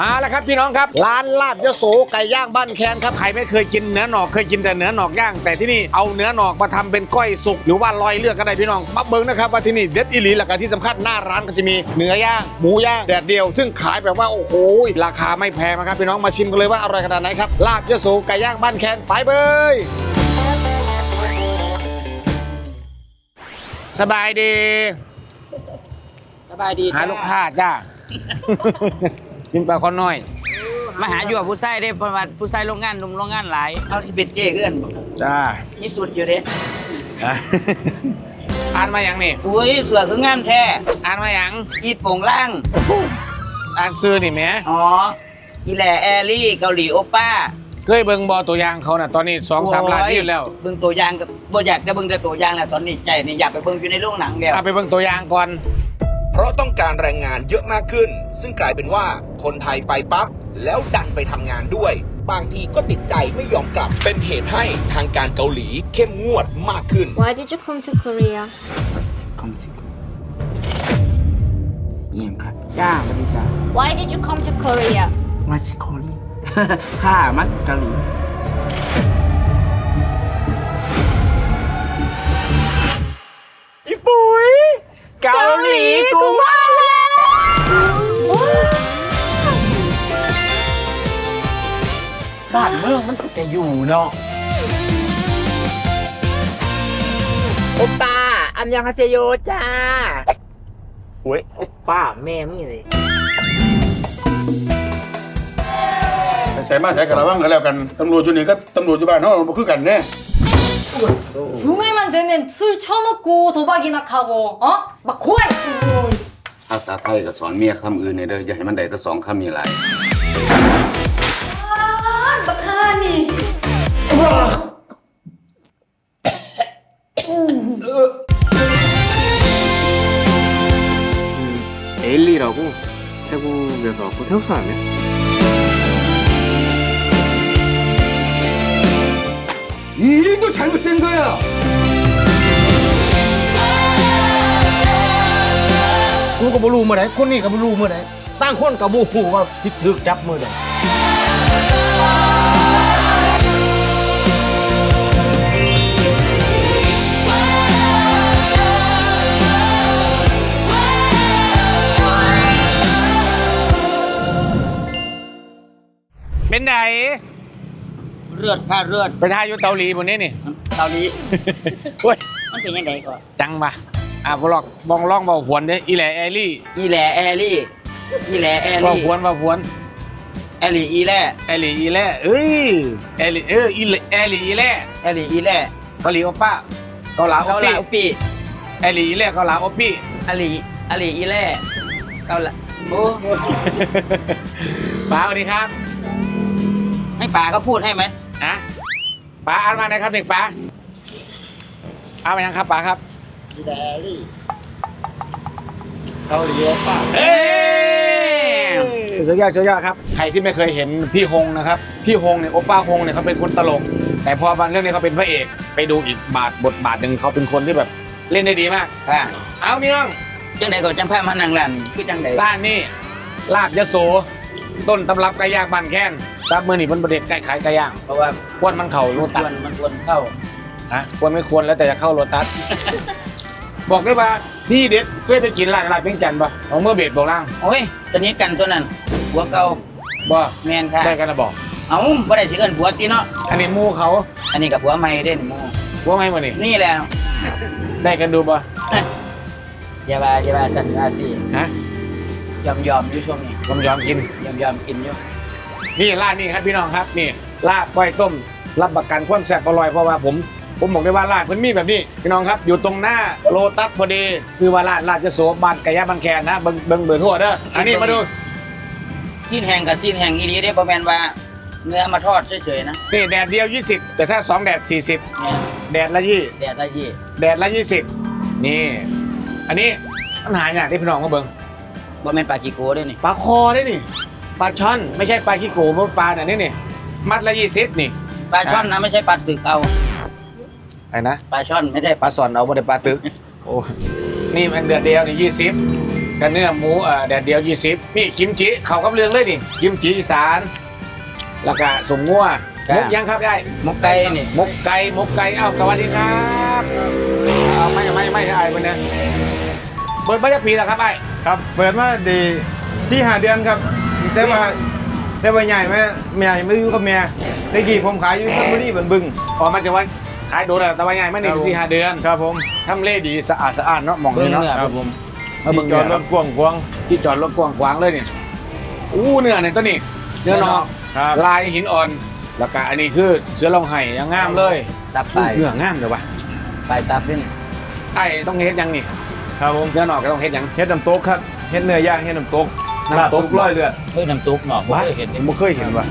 มาแล้วครับพี่น้องครับ ร้านลาบยโสไก่ย่างบ้านแคนครับใครไม่เคยกินเนื้อหนอกเคยกินแต่เนื้อหนอกย่าง แต่ที่นี่เอาเนื้อหนอกมาทำเป็นก้อยสุกหรือว่าลอยเลือดก็ได้พี่น้องมาเบิ้งนะครับว่าที่นี่เด็ดอีหลีหลักที่สำคัญหน้าร้านก็จะมีเนื้อย่างหมูย่างแดดเดียว ซึ่งขายแบบว่าโอ้โหราคาไม่แพงนะครับพี่น้องมาชิมกันเลยว่าอร่อยขนาดไหนครับลาบยโสไก่ย่างบ้านแคนไปเบยสบายดี สบายดีหาลูกค้าจ้า กินปลาคอนน้อย มาหาอยู่กับผู้ชายได้ประมาณผู้ชายโรงงานหนุ่มโรงงานหลายเอาที่เป็นเจ้เอื้อนจ้ามีสูตรอยู่เด้อะ อ่านมาอย่างนี่อุ้ยเสือคืองามแท้อ่านมาอย่างอีโป่งล่าง อ่านซื้อนี่แหมอ๋ออีแหล่แอลลี่เกาหลีโอป้าเคยเบิ่งบอตัวอย่างเขาน่ะตอนนี้สองสามล้านที่แล้วเบิ่งตัวอย่างกับบ่อยากจะเบิ่งแต่ตัวอย่างแล้วตอนนี้ใจนี่อยากไปเบิ่งอยู่ในโรงหนังแล้ว เอาไปเบิ่งตัวอย่างก่อน เพราะต้องการแรงงานเยอะมากขึ้น ซึ่งกลายเป็นว่าคนไทยไปปั๊บแล้วดันไปทำงานด้วย บางทีก็ติดใจไม่ยอมกลับ เป็นเหตุให้ทางการเกาหลีเข้มงวดมากขึ้น Why did you come to Korea? คอมสิเยี่ยมครับจ้าสวัสดีจ้า Why did you come to Korea? มาสิโคลีข้ามาเกาหลีญี่ปุ่ยเกาหลีกูว่า บ้านเมืองมันจะอยู่เนาะ โอป้า อันยังฮาเซโยจ้า โอ้ย โอป้าแม่มึงเลย ใส่มาใส่กันระวังกันแล้วกัน ตำรวจอยู่นี่ก็ตำรวจอยู่บ้านเขาบ่คือกันแน่ 봄에만 되면 술 처먹고 도박이나 하고 어? 막 고아 있고 ภาษาไทยก็สอนเมียคำอื่นในเด้ออย่าให้มันได้แต่สองคำมีหลาย 아 막하니 เอลลี่라고 태국에서 왔고 태국 사람이야? 이 일도 잘못된 거야. กูก็บ่รู้เมื่อไหร่คนนี้ก็บ่รู้เมื่อไหร่ต่างคนก็บ่ฮู้ว่าทิศถึกจับมือใด เป็นไงเลือดค่าเลือดไปทายอยู่เกาหลีบนนี้นี่ เกาหลีโอ้ยมันเป็นยังไงก่อนจังปะอะบลอกบองล่องเบาหวนเด้อีแหล่แอลี่อีแหล่แอลลี่อีแหล่แอลเบาลี่หวนเบาหวนแอลลี่อีแหล่แอลี่อีแหล่เอ้ยแอลี่เอออีแหล่แอลี่อีแหล่แอลลี่อีแหล่เกาหลีโอป้าเกาหลาโอเกาหลีปี้อุปีแอลี่อีแหล่เกาหลาโอปี้อาลีอาลีอีแหล่เกาหลีโอ้ ป้าสวัสดีครับ ให้ป๋าเขาพูดให้ไหมอะป้าอ่านมาไหนครับเด็กป้าเอามายังครับป้าครับเกาหลีโอป้าเอ้ยสุดยอดสุดยอดครับ ใครที่ไม่เคยเห็นพี่ฮงนะครับ พี่ฮงเนี่ยโอป้าฮงเนี่ยเขาเป็นคนตลก แต่พอมาเรื่องนี้เขาเป็นพระเอก ไปดูอีกบาทบทบาทหนึ่งเขาเป็นคนที่แบบเล่นได้ดีมากอ่าเอาพี่น้องจังใดก็จังแพ้มานั่งร้านนี่คือจังใดร้านนี่ลาบยโส ต้นตำรับไก่ย่างบันแค้นรับมือนี่มันประเด็นไก่ขายไก่ย่างเพราะว่าควรมันเข่าโลคตัสวรมันควรเข้าฮะควรไม่ควรแล้วแต่จะเข้าโลตัสบอกได้ว่าที่เด็ดเคยไปกินร้านร้านเพ่งจันทร์ปะของเมื่อเบสบอกล่างโอ้ยสนิทกันตัวนั้นผัวเก่าบ่แมนค่ะได้กันนะบอกเอ้าบ่ได้สิเอิ้นผัวติเนาะอันนี้หมูเขา อันนี้กับผัวใหม่เด่นหมู่ว่าไงมานี่นี่แหละได้กันดูปะอย่าว่าอย่าว่าสันว่าสิฮะยอมยอมอยู่ช่วงนี้ ผมยอมกินยอมยอมกินอยู่นี่ร้านนี้ครับพี่น้องครับนี่ลาบก้อยต้ม รับประกันความแซ่บอร่อยเพราะว่าผม ผมบอกได้ว่าร้านเพิ่นมีแบบนี้พี่น้องครับอยู่ตรงหน้าโลตัสพอดีซื้อว่าร้านลาบจะโสบ้านไก่ย่างบันแคนนะเบิ่งเบิ่งเบอร์โทรเด้ออันนี้มาดูสิ้นแห้งกับสิ้นแห้งอีหลีได้บ่แม่นว่าเนื้อมาทอดเฉยๆนะนี่แดดเดียว 20 แต่ถ้า 2 แดด40เนี่ยแดดละยี่แดดละยี่แดดละ 20 นี่ อันนี้มันหายากที่พี่น้องก็เบิ่ง บ่แม่นปลากีโก้เด้นี่ ปลาคอได้นี่ปลาช่อนไม่ใช่ปลาขี้โกเพราะปลาแต่นี่นี่มัดละ20นี่ปลาช่อนนะไม่ใช่ปลาตึกเอา ไอ้นะปลาช่อนไม่ได้ปลาสอนเอาบ่ได้ปลาตึกโอ้นี่มันเดือนเดียวนี่ยี่สิบกันเนื้อหมูเอ่อแดดเดียว20นี่กิมจิเขากับเรื่องเลยนี่กิมจิอีสานแล้วก็สมงัวมุกยังครับได้หมกไก่นี่มกไก่มกไก่เอ้าสวัสดีครับเอาไม่ไม่ไม่ไอ้วันนี้เปิดมาจะปีแล้วครับไอ้ ครับ เปิดมาดีสี่ห้าเดือนครับ แต่ว่าแต่ว่าใหญ่ไหมใหญ่ไม่อยู่กับแม่แตะกี้ผมขายอยู่ชลบุรีบันบึงพอมันจะว่าขายโดนแล้วแต่ว่าไงไม่หนึ่ครังบผมสี่ห้าเดือนครับผมทำเลดีสะอาดสะอาดเนาะหมองเบิ่นี้งเนาะเนื้อครับผมมาเบิ่งจอดรเนื้ถกว้างกว้างที่จอดรถกว้างๆเลยนี่อู้เนื้อเนี่ยตัวนี้เนื้อนอกครับลายหินอ่อนแล้วก็อันนี้คือเสือลองไห้ยังงามเลยตับไปเนื้องามเลยวะไปตับนี่ไอ้ต้องเฮ็ดยังนี่ ครับผมเนื้อนอกก็ต้องเฮ็ดยังเฮ็ดน้ำตกครับเฮ็ดเนื้อย่างเฮ็ดน้ำตกน้ำตกลาบร้อยเลือดเฮ้ยน้ำซุปเนาะบ่วะเคยเห็นผมเคยเห็นว่ะ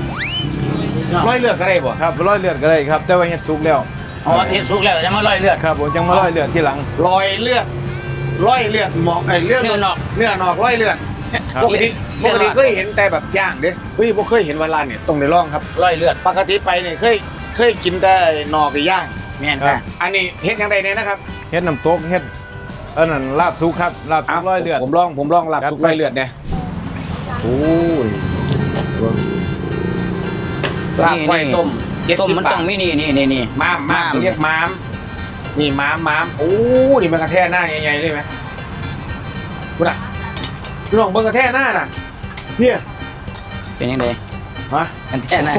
ร้อยเลือดก็ได้บ่ครับร้อยเลือดก็ได้ครับ แต่ว่าเฮ็ดสุกแล้วอ๋อเฮ็ดสุกแล้วจะมาลอยเลือดครับผมจังมาร้อยเลือดที่หลังรอยเลือดร้อยเลือดหมอกไอ้เลือดเนื้อนอกเนื้อนอกร้อยเลือดครับปกติเนื้ปอกนอกติเคยเห็นแต่แบบย่างเด้เฮ้ยบ่เคยเห็นวันร้านเนี่ยต้องได้ลองครับลอยเลือดปกติไปเนี่ยเคยเคยกินแต่หนอกกับย่างแม่นครัค่ะบอันนี้เฮ็ดยังไงเนี่ยนะครับเฮ็ดน้ำตกเฮ็ด อันนั้นลาบสุกครับลาบสุกร้อยเลือดผมลองผมลองหลับจัดซุปไปร้อยเลือดเนี่ยโอ้ยลาบไก่ต้มเจ็ดต้มสิบมันบาต้อทงมีนี่นี่นี่นี่ม้ามม้ามม้ามเรียกม้ามนี่ม้ามม้ามโอ้นี่มันกระแทกหน้าใหญ่ๆเลยไหมคุณอะพี่น้องเบิ่งกระแทกหน้าน่ะเนี่ยเป็นยังไงมากันแท้นะ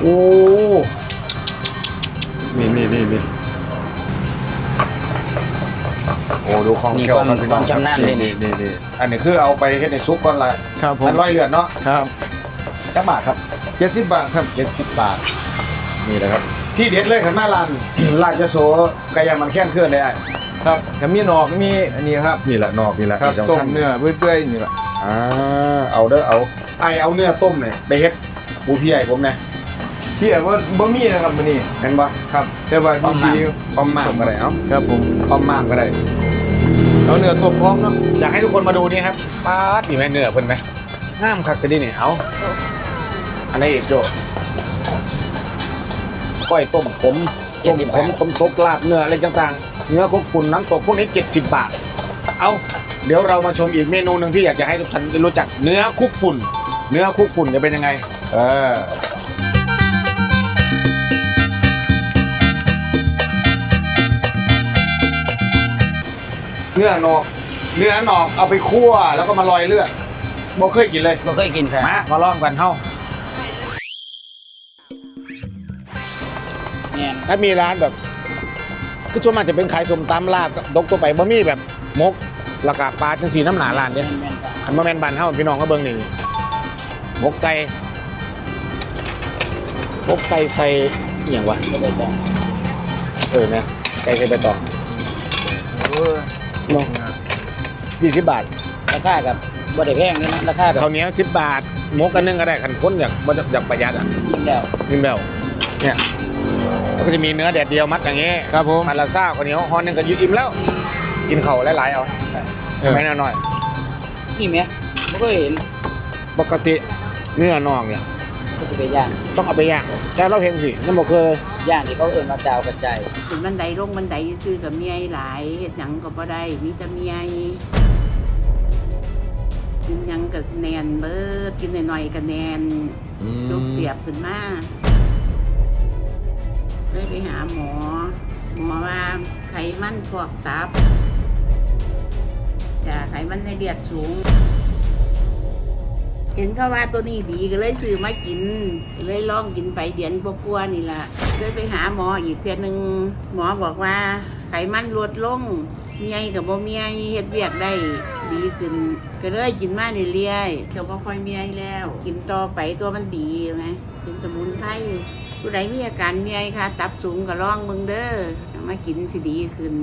โอ้นี่นี่นี่นี่ โอ้ดูของนี่เกี่ยวความกันพี่คน้อวางมชำนาญเลยนี่นี่นี่อันนี้คือเอาไปเฮ็ดในซุปก่อนละครับผมมันร้อยเลือดเนาะครับจักบาทครับ70บาทครับเจ็ดสิบบาทนี่นะครับ ที่เด็ดเลยขันมาลาน ลาดยโสไก่ย่างมันแค้นเคลื่อนได้ไอ้ครับก็มีหนอกมีอันนี้ครับนี่แหละนอกนี่แหละครับที่สำต้มคัญเนื้อเปื่อยๆนี่แหละอ่าเอาเด้อเอาไอเอาเนื้อต้มเนี่ยไปเฮ็ดบูพี่ไอ้ผมนะ ที่ว่าบ่มีนะครับมื้อนี้เห็นปะครับ แต่ว่ามีดีอ้อมมากก็ได้เอ้าครับผมอ้อมมากก็ได้เอาเนื้อต้มพร้อมเนาะอยากให้ทุกคนมาดูนี่ครับปาดนี่แม่เนื้อเพิ่นไหมงามคักแต่นี่เนี่ยเอาอันนี้อีกโจก้อยต้มขมต้มขมต้มตกลาบเนื้ออะไรต่างๆ เนื้อคุกฝุ่นน้ำตกพวกนี้ 70 บาท เอาเดี๋ยวเรามาชมอีกเมนูหนึ่งที่อยากจะให้ทุกท่านได้รู้จักเนื้อคุกฝุ่น เนื้อคุกฝุ่นจะเป็นยังไง เออ เนื้อหนอก เนื้อหนอกเอาไปคั่วแล้วก็มาลอยเลือดบ่เคยกินเลยบ่เคยกินค่ะมามาลองกันเฮ้าแม่นถ้ามีร้านแบบคือส่วนมากจะเป็นขายสมตำลาบดกตัวไปบะหมี่แบบมกแล้วก็ปลาจังสีน้ำหนาร้านเนี่ยแม่นค่ะขันมาแมนบันเฮ้าพี่น้องก็เบิ่งนี่มกไก่มกไก่ใส่อหย่างวะบ่ได้ต้องเออเนี่ยไก่ใส่ใบตองเออ น้องยี่สิบบาท ราคากับบ่ได้แพงนี่นะราคาแบบข้าวเหนียวสิบบาทหมกกันนึงก็ได้ขันค้นอยากบ่อยากประหยัดอะยิ่งแล้วนี่แบบเนี่ยแล้วก็จะมีเนื้อแดดเดียวมัดอย่างงี้ครับผมมันละซ่าข้าวเหนียวฮอนหนึงก็อยุ่อิ่มแล้ว กินเข่าวหลายๆเอาเออไม่น้อยนี่แหมบ่เคยเห็นๆปกติเนื้อนอกเนี่ย ก็สิไปย่างต้องเอาไปย่างใช่เราเห็นสินั่นบอกเคยย่างที่เขาเอิ้นว่าดาวกระจายขึ้นบันไดลงบันไดซื้อกับเมียหลายเฮ็ดหยังก็บ่ได้มีแต่เมียกินหยังกับแนนเบิดกินหน่อยๆกับแนนลูกเสียบขึ้นมาเลยไปหาหมอ หมอว่าไขมันพอกตับจะไขมันในเลือดสูง เห็นเขาว่าตัวนี้ดีก็เลยซื้อมากินเลยลองกินไปเดือนกว่าๆนี่ละเลยไปหาหมออีกเทื่อหนึงหมอบอกว่าไขมันลดลงเมียกับบ่เมียเฮ็ดเวียกได้ดีขึ้น ก็เลยกินมาเรื่อยๆก็บ่ค่อยเมียแล้ว กินต่อไปตัวมันดีไงเป็นสมุนไพรผู้ใดมีอาการเมียค่ะ ตับสูงก็ลองเบิ่งเด้อมากินสิดีขึ้น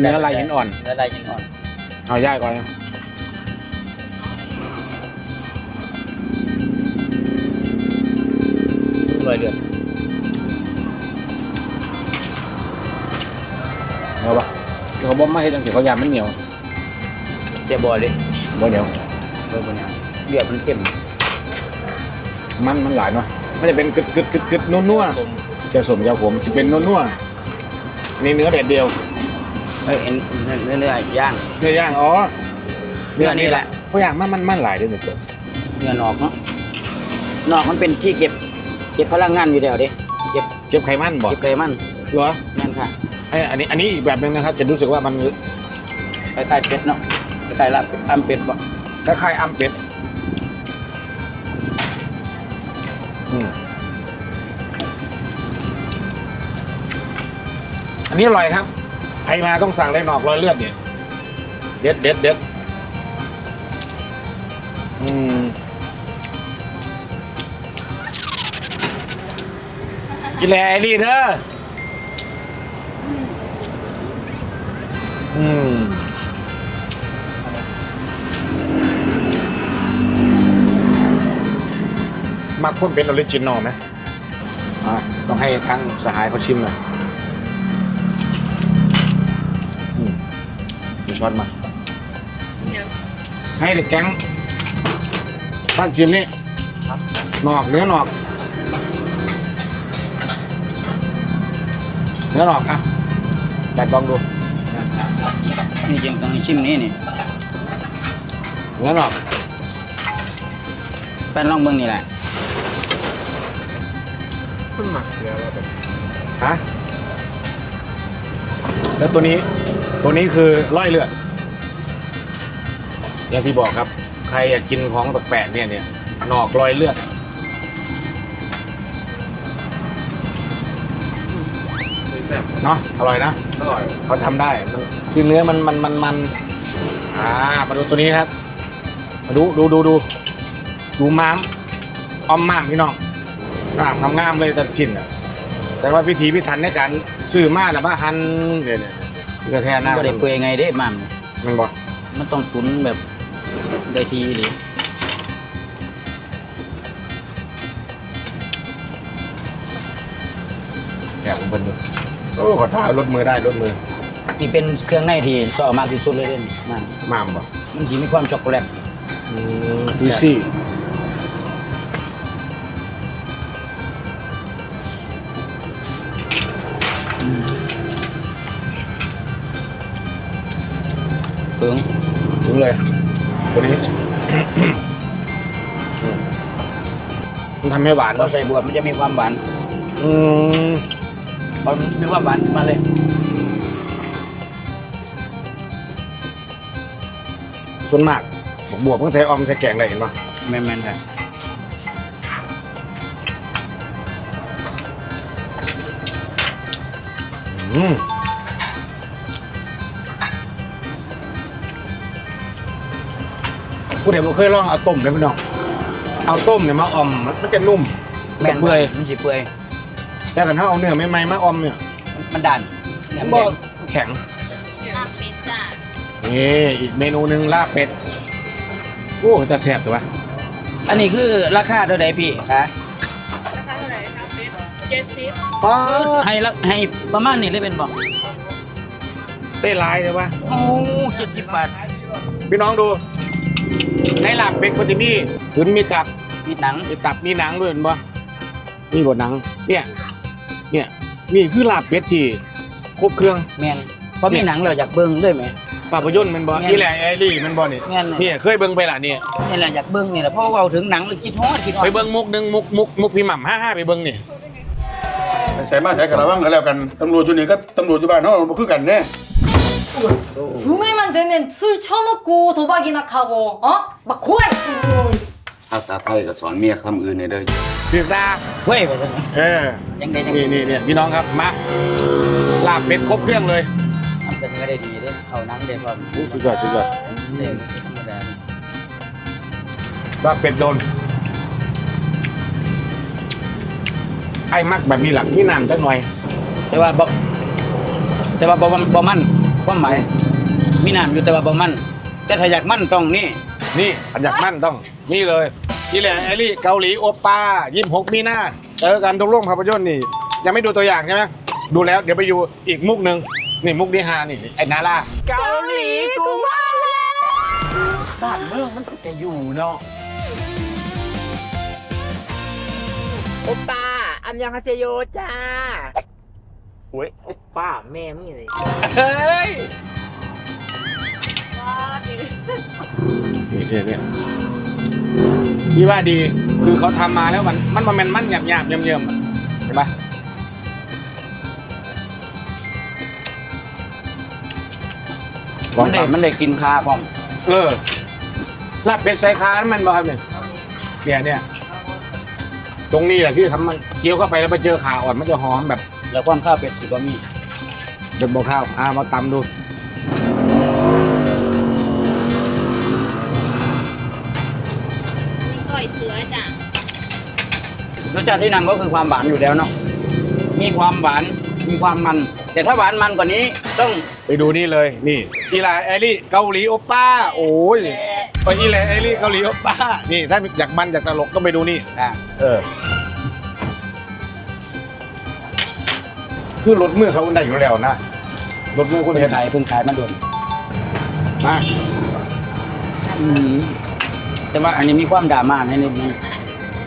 เนื้อลายหินอ่อน เนื้อลายหินอ่อน เอาย่ายก่อนนะลอยเลือดเอาปะเขาบอกไม่ให้จังสิเขายามมันเหนียวเจ็บบ่เลยบ่เหนียวเออบ่เนี่ยเลือดมันเข้มมันมันหลายเนาะแมันจะเป็นกึดกึดกึดกึดนัวนัวๆเจ้าสมเจ้าผมจะเป็นนัวนัวๆนี่เนื้อแดดเดียว เออเอ็นเนื้อเนื้อเนื้อย่าง เนื้อย่างอ๋อเนื้อนี่แหละเพราะอย่างมันมันมันหลายเด้วยเนี่ยตัวเนื้อนอกเนาะนอกมันเป็นที่เก็บ เก็บพลังงานอยู่แล้วเดิเก็บเก็บไขมันบ่เก็บไขมันเหรอแม่นค่ะไอ้อันนี้อันนี้อีกแบบหนึงนะครับ จะรู้สึกว่ามันคล้ายๆเป็ดเนาะคล้ายๆลาบเป็ดอ้ํเป็ดบ่คล้ายๆอ้ำเป็ดอืมอันนี้อร่อยครับ ใครมาต้องสั่งเลยหนอกรอยเลือดเนี่ยเด็ดเด็ดเด็ดอืมกินแลไอ้นี่เด้ออืมมักพ่นเป็นออริจินอลไหมอ่าต้องให้ทั้งสหายเขาชิมหน่อย ช้อนมา ให้เด็กแก๊งบ้านชิมนี่หนอกเนื้อหนอกเนื้อหนอกอะจัดลองดูนี่จริงต้องให้ชิมนี่นี่เนื้อหนอกแป้นลองเบิ่งนี่แหละมันหมักแล้วแบบฮะแล้วตัวนี้ ตัวนี้คือร้อยเลือด อย่างที่บอกครับ ใครอยากกินของแปลกๆเนี่ยเนี่ยหนอกรอยเลือดเนาะอร่อยนะอร่อยเขาทำได้มันคือเนื้อมันมันมันมันอ่ามาดูตัวนี้ครับ มาดูดูดูดูดูม้ามออมม้ามพี่น้องงามงามๆเลยแต่ชิ้นอะแสดงว่าพิธีพิถันในการซื้อมาน่ะมาหั่นเนี่ย เนี่ยเนี่ยกระแทกหน้าบ่ได้เปื่อยไงเด้หม่ํมันบอกมันต้องตุ๋นแบบได้ทีดิแกะผมเป็นดูโอ้ขอท่ารถมือได้รถมือนี่เป็นเครื่องในที่ชอบมากที่สุดเลยเด้นี่มันมามบอกมันสิมีความช็อกโกแลตดูซี่ ถึงถึงเลยตัวนี้ มันทำให้หวานเราใส่บวบมันจะมีความหวานอืมพอมันมีความหวานขึ้นมาเลยส่วนมากบวบต้องใส่ออมใส่แกงอะไรเห็นปะแม่นๆค่ะอืม ผู้ใดบ่เคยลองเอาต้มเลยพี่น้องเอาต้มเนี่ยมาออมมันมันจะนุ่มแม่นเปื่อยมันสิเปื่อยแต่ถ้าเอาเนื้อใหม่ๆมาออมเนี่ยมันดันเนี่ยบ่มันแข็งลาบเป็ดจ้ะนี่อีกเมนูหนึ่งลาบเป็ดโอ้จะแซ่บตัววะอันนี้คือราคาเท่าใดพี่คะป๊าดให้ละให้ประมาณนี้เลยเป็นบ่เต้ลายเลยวะโอ้เจ็ดสิบบาทพี่น้องดู ในลาบเป็ดคนที่มีขืนมีตับมีหนังมีตับมีหนังด้วยเห็นปะนี่บดหนัง เนี่ย เนี่ยนี่คือลาบเป็ดที่ครบเครื่องแม่นพอมีหนังเราอยากเบิ่งด้วยไหมภาพยนตร์มันบอแม่นนี่แหละไอ้ลี่มันบอนี่แม่นเลยเนี่ยเคยเบิ่งไปล่ะเนี่ยนี่แหละอยากเบิ่งนี่แหละเพราะว่าเราถึงหนังเลยคิดฮอดคิดฮอดไปเบิ่งมุกหนึ่งมุกมุกมุกพี่หม่ำห้าห้าไปเบิ่งนี่ใส่มาใส่กระวังก็แล้วกันตำรวจอยู่นี่ก็ตำรวจอยู่บ้านเนาะบ่คือกันแน่ 봄에만 되면 술 처먹고 도박이나 하고 어? 막 고아 ภาษาไทยก็สอนเมียคำอื่นในเด้อ ถือตา เว้ยไปซั่น เออ ยังได้ยัง นี่นี่เนี่ยพี่น้องครับ มา ลาบเป็ดครบเครื่องเลย นำเสนอได้ดีเด้เข้าหนังได้พร้อม โอ้สุดยอดสุดยอด เด้ไม่ธรรมดา ลาบเป็ดโดน ไอ้มักแบบนี้หลักมีน้ำจักหน่อย แต่ว่าบ่แต่ว่าบ่บ่มัน ความหมายมีน้ำอยู่แต่ว่าบ่มัน แต่ถ้าอยากมันต้องนี่ นี่อันอยากมั่นต้อง นี่เลยนี่แหละไอรี่เกาหลีโอปป้ายี่หกมีนาเจอกันตรงโรงภาพยนตร์นี่ ยังไม่ดูตัวอย่างใช่ไหมดูแล้วเดี๋ยวไปดูอีกมุกหนึ่งนี่มุกนี้ฮานี่ไอ้นาล่าบ้านเมืองมันก็จะอยู่เนาะโอป้าอันยังฮาเซโยจ้า โอ้ยโอป้าแม่มึงเลยเฮ้ยนี่เนี่ยพี่ว่าดีคือเขาทำมาแล้วมันมันมันมันหยาบหยาบๆเยิ่มเยิ่มๆอะเห็นปะลอมังนได้ทำมันได้กินคาพร้อมเออลาบเป็ดใส่คานั้นมันบ่ครับเนี่ยเนี่ยเนี่ยตรงนี้แหละที่ทำมันเคี้ยวเข้าไปแล้วไปเจอขาอ่อนมันจะหอมแบบ แล้วความข้าวเป็ดสิบ่มีเป็นโบข้าวอ่ามาตำดูนี่ก้อยเสือจ้ะรสชาติที่นำก็คือความหวานอยู่แล้วเนาะมีความหวานมีความมัน แต่ถ้าหวานมันกว่านี้ต้องไปดูนี่เลย นี่อีลาไอรี่เกาหลีโอป้า โอ้ยไปอีลาไอรี่เกาหลีโอป้า นี่ถ้าอยากมันอยากตลกก็ไปดูนี่ อ่าเออ คือรถมือเขาได้อยู่แล้วนะรถมือคุณเพิ่เห็งนขายเพิ่งขายมาโดนมาอืมแต่ว่าอันนี้มีความดราม่าในนิดนึง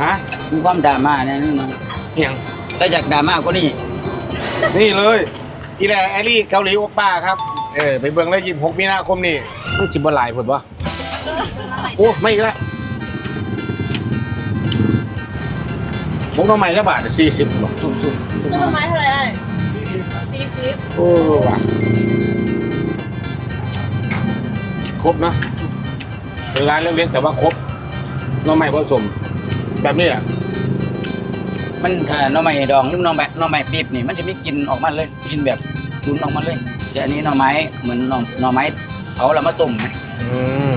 ฮะมีความดราม่าในนิดนึงเอียงแต่จากดราม่าก็นี่นี่เลยอีแลไอรี่เกาหลีโอป้าครับเออไปเบิ่งเลยยี่หกมีนาคมนี่มันจิบหลายผลวะโอ้ไม่อีกแล้วผมต้องใหม่ละบาทสี่สิบหรอสุกสุกสุกต้นไม้เท่าไหร่ สี่สิบโอ้ว่ะครบนะเป็นร้านเล็กๆแต่ว่าครบน้องใหม่ผสม แบบนี้อะมันถ้าหน่อไม้ดองหรือหน่อไม้หน่อไม้ปีบนี่มันจะมีกลิ่นออกมาเลยกลิ่นแบบตุนออกมาเลยแต่อันนี้หน่อไม้เหมือนหน่อหน่อไม้เผาแล้วมาต้มนะอืม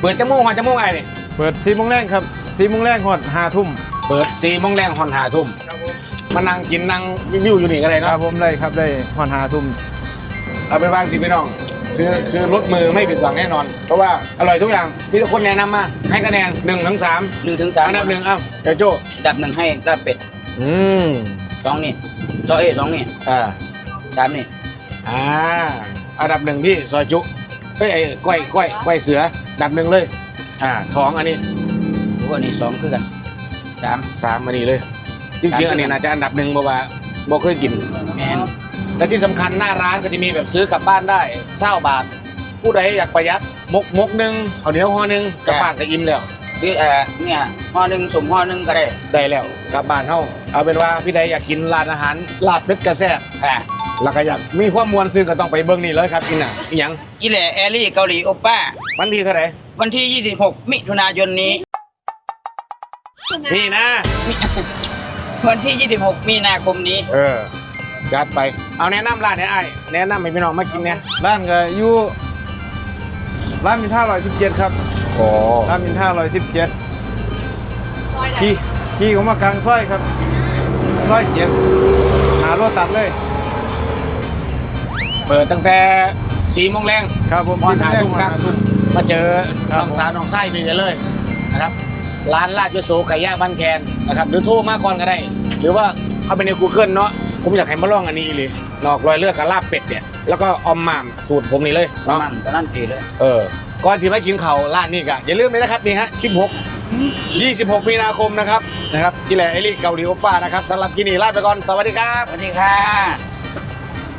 เปิดจมูกหัวจมูกไอ้นี่เปิด4โมงแรงครับ4โมงแรงฮอด5ทุ่มเปิดสี่โมงแรงหอนหาทุ่ม มานั่งกินนั่งวิวอยู่นี่ก็ได้ครัเนาะบผมได้ครับได้ฮอด5ทุ่มเอาเป็นว่าสิพี่น้อง คือคือรถมือไม่ผิดหวังแน่นอน เพราะว่าอร่อยทุกอย่างมีแต่คนแนะนำมาให้คะแนนหนึ่งถึงสามหนึ่งถึงสามอันดับหนึ่งเอ้าเจ้าโจ้อันดับหนึ่งให้ลาบเป็ดอืมสองนี่จอเอสองนี่อ่าสามนี่อ่าอันดับหนึ่งที่ซอยจุเอ้ยไอ้ก้อยก้อยก้อยเสืออันดับหนึ่งเลย อ่าสองอันนี้โอ้อันนี้สองคือกันสามสามอันนี้เลย จริงๆอันนี้น่าจะอันดับหนึ่งเพราะว่าบ่เคยกิน แมนและที่สำคัญหน้าร้านก็จะมีแบบซื้อกลับบ้านได้เศร้าบาท ผู้ใดอยากประหยัดมกมกหนึ่งข้าวเหนียวห่อหนึ่งกลับบ้านก็อิ่มแล้วคือเอ่อเนี่ยห่อหนึ่งสมห่อหนึ่งก็ได้ได้แล้วกลับบ้านเฮาเอาเป็นว่าพี่ใดอยากกินร้านอาหารลาบเป็ดกระแซบอ่าแล้วก็อยากมีความมวลซึ้งก็ต้องไปเบิ่งนี่เลยครับกินอะอีหยังอีแหล่แอรี่เกาหลีโอป้า วันที่เท่าไหร่วันที่ 26 มิถุนายนนี้ นี่นะ วันที่ 26 มีนาคมนี้ เออ จัดไป เอาแนะนำร้านเนี่ยไอ้ายแนะนำให้พี่น้องมากินเนี่ยร้านก็อยู่ร้านมินท่า117ครับโอ้ร้านมินท่า117ซอยไหนขี่ขี่ผมมากลางซอยครับซอยเจ็ดหาโรตัดเลย เปิดตั้งแต่สี่โมงแรงครับผมพอหาทุ่มครับหาทุ่มมาเจอครับน้องสาวน้องไส้นี่กันเลยนะครับ ร้านลาดยโสไก่ย่างบ้านแคนนะครับหรือโทรมาก่อนก็ได้ หรือว่าเข้าไปใน Google เนาะผมอยากให้มาลองอันนี้เลยนอกรอยเลือดกับลาบเป็ดเนี่ยแล้วก็ออมหม่ามสูตรผมนี่เลยประเนาะมาณตอนนั้นตีเลยเออก่อนที่มากินเขาวร้านนี้ก็อย่าลืมเลยนะครับนี่ฮะ16 26 มีนาคมนะครับนะครับที่แหละไอรี่เกาหลีโอป้านะครับสำหรับกินนี่ลาไปก่อนสวัสดีครับ สวัสดีค่ะ